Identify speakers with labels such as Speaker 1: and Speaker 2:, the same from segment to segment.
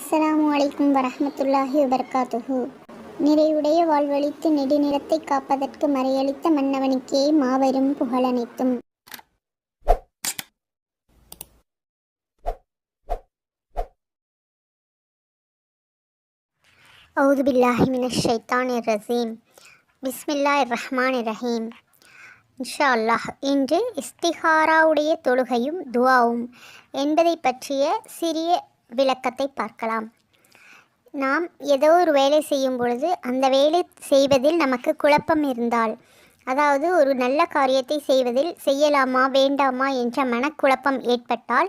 Speaker 1: அஸ்ஸலாமு அலைக்கும் வரஹ்மத்துல்லாஹி வபரகாத்துஹு. நிறைவுடைய வாழ்வழித்து நெடுநிறத்தை காப்பதற்கு மறையளித்த மன்னவனுக்கே மாபெரும் புகழனைத்தும் அவுது பில்லாஹி மினஷ் ரசீம். பிஸ்மில்லாஹ் ரஹ்மான் ரஹீம். இன்ஷா அல்லாஹ் இன்று இஸ்திஹாராவுடைய தொழுகையும் துவாவும் என்பதை பற்றிய சிறிய விளக்கத்தை பார்க்கலாம். நாம் ஏதோ ஒரு வேலை செய்யும் பொழுது அந்த வேலை செய்வதில் நமக்கு குழப்பம் இருந்தால் அதாவது ஒரு நல்ல காரியத்தை செய்வதில் செய்யலாமா வேண்டாமா என்ற மனக்குழப்பம் ஏற்பட்டால்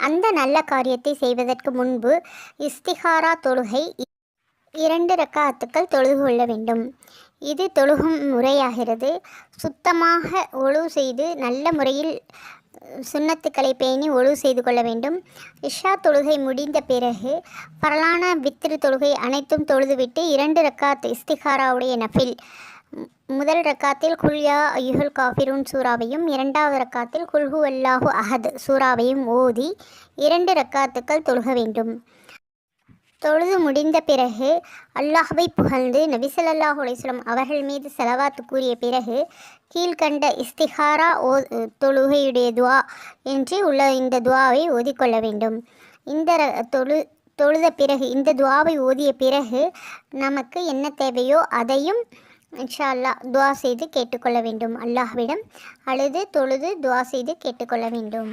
Speaker 1: அந்த நல்ல காரியத்தை செய்வதற்கு முன்பு இஸ்திஹாரா தொழுகை இரண்டு ரக்காத்துக்கள் தொழுது கொள்ள வேண்டும். இது தொழுகும் முறையாகிறது. சுத்தமாக ஒழு செய்து நல்ல முறையில் சுண்ணத்துக்களை பேணி ஒழுவு செய்து கொள்ள வேண்டும். இஷா தொழுகை முடிந்த பிறகு பரலான வித்திரு தொழுகை அனைத்தும் தொழுதுவிட்டு இரண்டு ரக்காத் இஸ்திகாராவுடைய நஃபில். முதல் ரக்காத்தில் குல்யா ஐயுல் காஃபிரூன் சூறாவையும் இரண்டாவது ரக்காத்தில் குல்ஹு அல்லாஹு அஹத் சூறாவையும் ஓதி இரண்டு ரக்காத்துக்கள் தொழுக வேண்டும். தொழுது முடிந்த பிறகு அல்லாஹவை புகழ்ந்து நபிசல்லாஹ் அலைஹிஸ்ஸலாம் அவர்கள் மீது செலவாத்து கூறிய பிறகு கீழ்கண்ட இஸ்திஹாரா ஓ தொழுகையுடைய துவா என்று உள்ள இந்த துவாவை ஓதிக்கொள்ள வேண்டும். இந்த ர- தொழு தொழுத பிறகு இந்த துவாவை ஓதிய பிறகு நமக்கு என்ன தேவையோ அதையும் இன்ஷா அல்லாஹ் துவா செய்து கேட்டுக்கொள்ள வேண்டும். அல்லாஹ்விடம் அழுது தொழுது துவா செய்து கேட்டுக்கொள்ள வேண்டும்.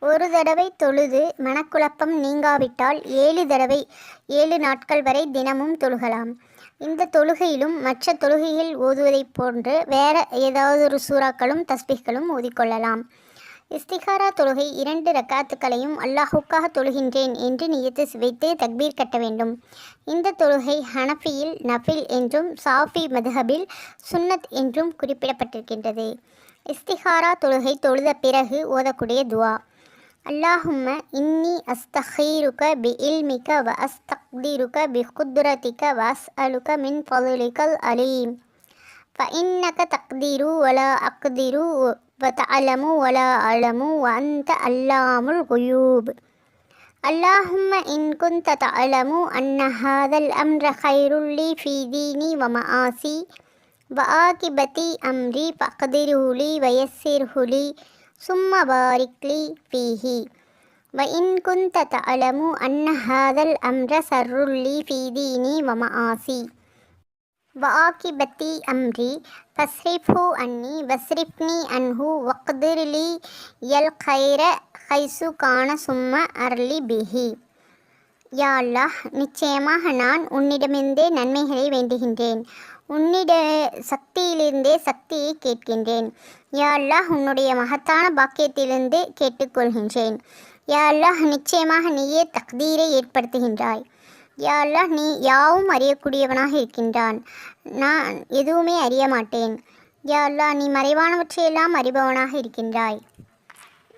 Speaker 1: ஒரு தடவை தொழுது மனக்குழப்பம் நீங்காவிட்டால் ஏழு தடவை ஏழு நாட்கள் வரை தினமும் தொழுகலாம். இந்த தொழுகையிலும் மற்ற தொழுகையில் ஓதுவதைப் போன்று வேற ஏதாவது ஒரு சூறாக்களும் தஸ்பிகளும் ஓதிக்கொள்ளலாம். இஸ்திகாரா தொழுகை இரண்டு ரக்காத்துக்களையும் அல்லாஹுக்காக தொழுகின்றேன் என்று நியத்து வைத்து தக்பீர் கட்ட வேண்டும். இந்த தொழுகை ஹனஃபியில் நஃபில் என்றும் சாஃபி மதுஹபில் சுன்னத் என்றும் குறிப்பிடப்பட்டிருக்கின்றது. இஸ்திகாரா தொழுகை தொழுத பிறகு ஓதக்கூடிய துவா. اللهم إني أستخيرك بعلمك وأستقدرك بقدرتك وأسألك من فضلك العليم فإنك تقدر ولا أقدر وتعلم ولا أعلم وأنت علام الغيوب. اللهم إن كنت تعلم أن هذا الأمر خير لي في ديني ومعاصي وعاقبة أمري فاقدره لي ويسره لي ثم بارك لي فيه وإن كنت تعلم أن هذا الأمر سر لي في ديني ومعاصي وعاقبة أمري فاصرفه عني واصرفني عنه واقدر لي الخير حيث كان ثم أرلي به யா அல்லாஹ் நிச்சயமாக நான் உன்னிடமிருந்தே நன்மைகளை வேண்டுகின்றேன் உன்னிட சக்தியிலிருந்தே சக்தியை கேட்கின்றேன். யா அல்லாஹ் உன்னுடைய மகத்தான பாக்கியத்திலிருந்து கேட்டுக்கொள்கின்றேன். யா அல்லாஹ் நிச்சயமாக நீயே தக்தீரை ஏற்படுத்துகின்றாய். யா அல்லாஹ் நீ யாவும் அறியக்கூடியவனாக இருக்கின்றான். நான் எதுவுமே அறிய மாட்டேன் யா அல்லாஹ் நீ மறைவானவற்றையெல்லாம் அறிபவனாக இருக்கின்றாய்.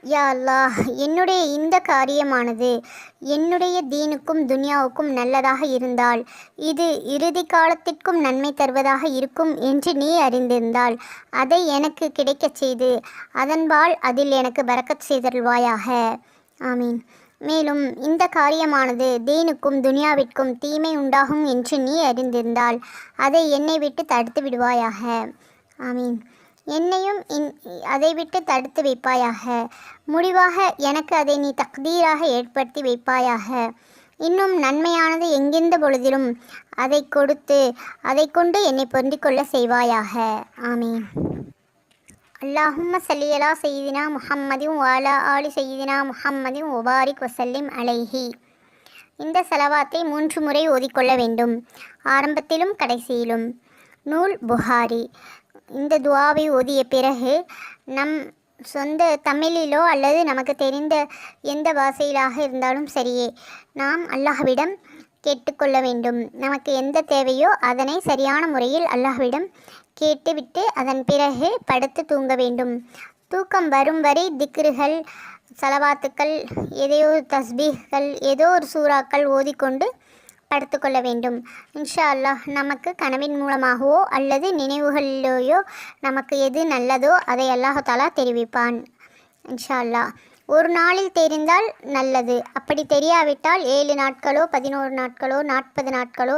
Speaker 1: யா அல்லாஹ் என்னுடைய இந்த காரியமானது என்னுடைய தீனுக்கும் துனியாவுக்கும் நல்லதாக இருந்தால் இது இறுதி காலத்திற்கும் நன்மை தருவதாக இருக்கும் என்று நீ அறிந்திருந்தால் அதை எனக்கு கிடைக்கச் செய்து அதன்பால் அதில் எனக்கு பறக்கச் செய்தருள்வாயாக. ஆமீன். மேலும் இந்த காரியமானது தீனுக்கும் துனியாவிற்கும் தீமை உண்டாகும் என்று நீ அறிந்திருந்தால் அதை என்னை விட்டு தடுத்து விடுவாயாக. ஆமீன். என்னையும் இன்- அதை விட்டு தடுத்து வைப்பாயாக. முடிவாக எனக்கு அதை நீ தக்தீராக ஏற்படுத்தி வைப்பாயாக. இன்னும் நன்மையானது எங்கிருந்த பொழுதிலும் அதை கொடுத்து அதை கொண்டு என்னை பொருந்திக் கொள்ள செய்வாயாக. ஆமீன். அல்லாஹும்ம சல்லியலா செய்தினா முஹம்மதியும் வாலா ஆலி செய்தினா முஹம்மதின் ஒபாரிக் வசல்லிம் அலைஹி. இந்த செலவாத்தை மூன்று முறை ஓதிக்கொள்ள வேண்டும். ஆரம்பத்திலும் கடைசியிலும். நூல் புகாரி. இந்த துவாவை ஓதிய பிறகு நம் சொந்த தமிழிலோ அல்லது நமக்கு தெரிந்த எந்த பாஷையிலாக இருந்தாலும் சரியே. நாம் அல்லாஹ்விடம் கேட்டுக்கொள்ள வேண்டும். நமக்கு எந்த தேவையோ அதனை சரியான முறையில் அல்லாஹ்விடம் கேட்டுவிட்டு அதன் பிறகு படுத்து தூங்க வேண்டும். தூக்கம் வரும் வரை திக்ருகள் சலவாத்துக்கள் எதையோ ஒரு ஏதோ ஒரு சூறாக்கள் ஓதிக்கொண்டு படுத்துக்கொள்ள வேண்டும். இன்ஷா அல்லாஹ் நமக்கு கனவின் மூலமாகவோ அல்லது நினைவுகளிலேயோ நமக்கு எது நல்லதோ அதை அல்லாஹ் தாலா தெரிவிப்பான். இன்ஷா அல்லாஹ் ஒரு நாளில் தெரிந்தால் நல்லது. அப்படி தெரியாவிட்டால் ஏழு நாட்களோ பதினோரு நாட்களோ நாற்பது நாட்களோ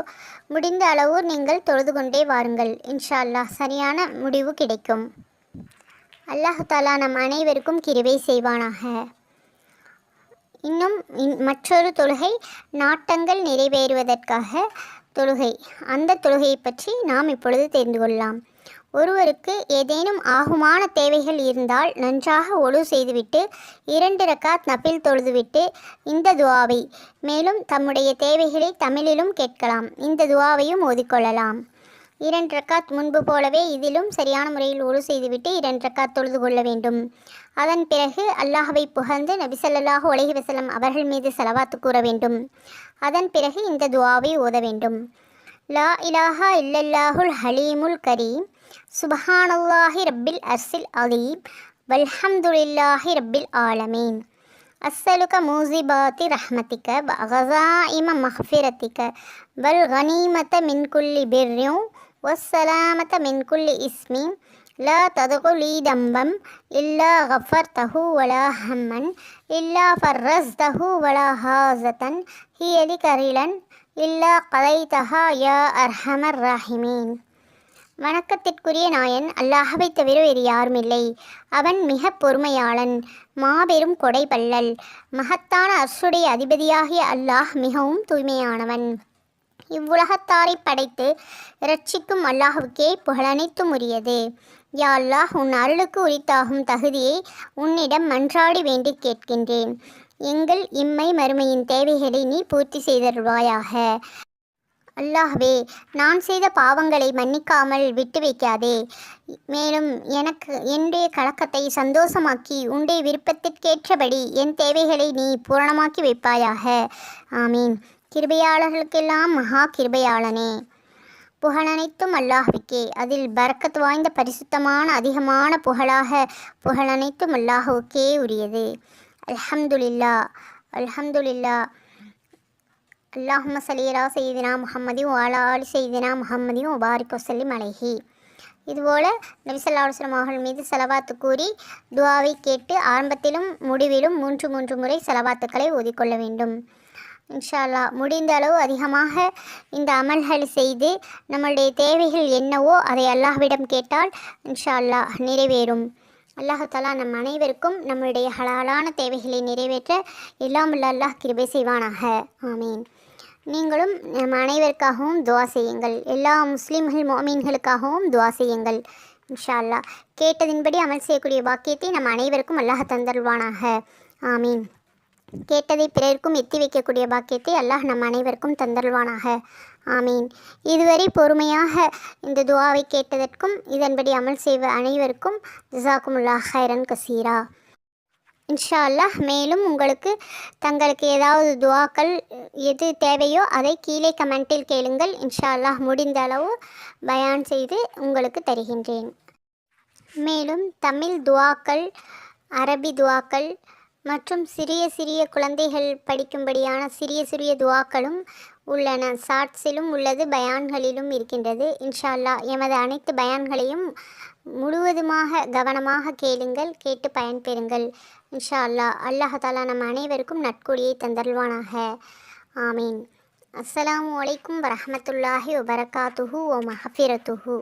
Speaker 1: முடிந்த அளவு நீங்கள் தொழுது கொண்டே வாருங்கள். இன்ஷா அல்லாஹ் சரியான முடிவு கிடைக்கும். அல்லாஹ் தாலா நம் அனைவருக்கும் கிருவை செய்வானாக. இன்னும் மற்றொரு தொழுகை நாட்டங்கள் நிறைவேறுவதற்காக தொழுகை. அந்த தொழுகையை பற்றி நாம் இப்பொழுது தெரிந்து கொள்ளலாம். ஒருவருக்கு ஏதேனும் ஆகுமான தேவைகள் இருந்தால் நன்றாக ஒழு செய்துவிட்டு இரண்டு ரக்காத் நபில் தொழுதுவிட்டு இந்த துவாவை மேலும் தம்முடைய தேவைகளை தமிழிலும் கேட்கலாம். இந்த துவாவையும் ஓதிக்கொள்ளலாம். இரண்டு ரக்காத் முன்பு போலவே இதிலும் சரியான முறையில் ஒழு செய்துவிட்டு இரண்டு ரக்காத் தொழுது கொள்ள வேண்டும். அதன் பிறகு அல்லாஹவை புகழ்ந்து நபிசல்லாஹு உலகி வசலம் அவர்கள் மீது செலவாத்து கூற வேண்டும். அதன் பிறகு இந்த துவாவை ஓத வேண்டும். லா இலாஹா இல்லல்லாஹுல் ஹலீமுல் கரீம். சுபஹானல்லாஹி ரப்பில் அர்சில் அலீம். வல்ஹம்துலில்லாஹி ரப்பில் ஆலமீன். அஸ்ஸலுக மூசிபாத்தி ரஹ்மத்திக்க வ அகசா மஹ்ஃபிரத்திக்க வல் கனீமத்த மின்குல்லி பிர்யும் والسلامة من كل اسم لا تدع لي ذنبا إلا غفرته ولا هما إلا فرزته ولا هازة هي لك رلا إلا قضيتها يا أرحم الراحمين வணக்கத்திற்குரிய நாயன் அல்லாஹவை தவிர வேறு யாருமில்லை அவன் மிக பொறுமையாளன் மாபெரும் கொடை பள்ளல் மகத்தான அர்சுடைய அதிபதியாகிய அல்லாஹ் மிகவும் தூய்மையானவன் இவ்வுலகத்தாரை படைத்து இரட்சிக்கும் அல்லாஹுக்கே புகழனைத்தும் உரியது யா அல்லாஹ் உன் அருளுக்கு உரித்தாகும் தகுதியை உன்னிடம் மன்றாடி வேண்டி கேட்கின்றேன். எங்கள் இம்மை மறுமையின் தேவைகளை நீ பூர்த்தி செய்தருள்வாயாக. அல்லாஹ்வே நான் செய்த பாவங்களை மன்னிக்காமல் விட்டு வைக்காதே மேலும் எனக்கு என்னுடைய கலக்கத்தை சந்தோஷமாக்கி உன்னுடைய விருப்பத்திற்கேற்றபடி என் தேவைகளை நீ பூரணமாக்கி வைப்பாயாக. ஆமீன். கிருபையாளர்களுக்கெல்லாம் மகா கிருபையாளனே. புகழனைத்தும் அல்லாஹுவிக்கே. அதில் பரக்கத் வாய்ந்த பரிசுத்தமான அதிகமான புகழாக புகழனைத்தும் அல்லாஹுவுக்கே உரியது. அல்ஹம்துலில்லா. அல்ஹம்துலில்லா. அல்லாஹும்ம சலீரா செய்தினா முகம்மதி வாலா செய்தினா முஹம்மதியும் உபாரிக் வசல்லிம் அலைஹி. இதுபோல் நபிசல்லாஸ்லம் அவர்கள் மீது செலவாத்து கூறி துவாவை கேட்டு ஆரம்பத்திலும் முடிவிலும் மூன்று மூன்று முறை செலவாத்துக்களை ஓதிக்கொள்ள வேண்டும். இன்ஷால்லா முடிந்த அளவு அதிகமாக இந்த அமல்கள் செய்து நம்மளுடைய தேவைகள் என்னவோ அதை அல்லாஹ்விடம் கேட்டால் இன்ஷா அல்லாஹ் நிறைவேறும். அல்லாஹ் தலா நம் அனைவருக்கும் நம்மளுடைய ஹலாலான தேவைகளை நிறைவேற்ற எல்லாம் உள்ள அல்லாஹ் கிருபை செய்வானாக. ஆமீன். நீங்களும் நம் அனைவருக்காகவும் துவா செய்யுங்கள். எல்லா முஸ்லீம்கள் மோமீன்களுக்காகவும் துவா செய்யுங்கள். இன்ஷா அல்லாஹ் கேட்டதின்படி அமல் செய்யக்கூடிய பாக்கியத்தை நம் அனைவருக்கும் அல்லாஹ் தந்தருவானாக ஆமீன். கேட்டதை பிறருக்கும் எத்தி வைக்கக்கூடிய பாக்கியத்தை அல்லாஹ் நம் அனைவருக்கும் தந்தருவானாக ஆமீன். இதுவரை பொறுமையாக இந்த துவாவை கேட்டதற்கும் இதன்படி அமல் செய்வ அனைவருக்கும் ஜிசாக்குமுல்லா ஹைரன் கசீரா. இன்ஷா அல்லாஹ் மேலும் உங்களுக்கு தங்களுக்கு ஏதாவது துவாக்கள் எது தேவையோ அதை கீழே கமெண்டில் கேளுங்கள். இன்ஷா அல்லாஹ் முடிந்த அளவு பயான் செய்து உங்களுக்கு தருகின்றேன். மேலும் தமிழ் துவாக்கள் அரபி துவாக்கள் மற்றும் சிறிய சிறிய குழந்தைகள் படிக்கும்படியான சிறிய சிறிய துவாக்களும் உள்ளன. ஷார்ட்ஸிலும் உள்ளது பயான்களிலும் இருக்கின்றது. இன்ஷா அல்லா எமது அனைத்து பயான்களையும் முழுவதுமாக கவனமாக கேளுங்கள் கேட்டு பயன்பெறுங்கள் இன்ஷா அல்லாஹ் அல்லாஹ் தாலா நம் அனைவருக்கும் நட்கொடியை தந்தருள்வானாக. ஆமீன். அஸ்ஸலாமு அலைக்கும் வரஹமத்துல்லாஹி வபரகாத்துஹு ஓ மஹஃபிரத்துஹு.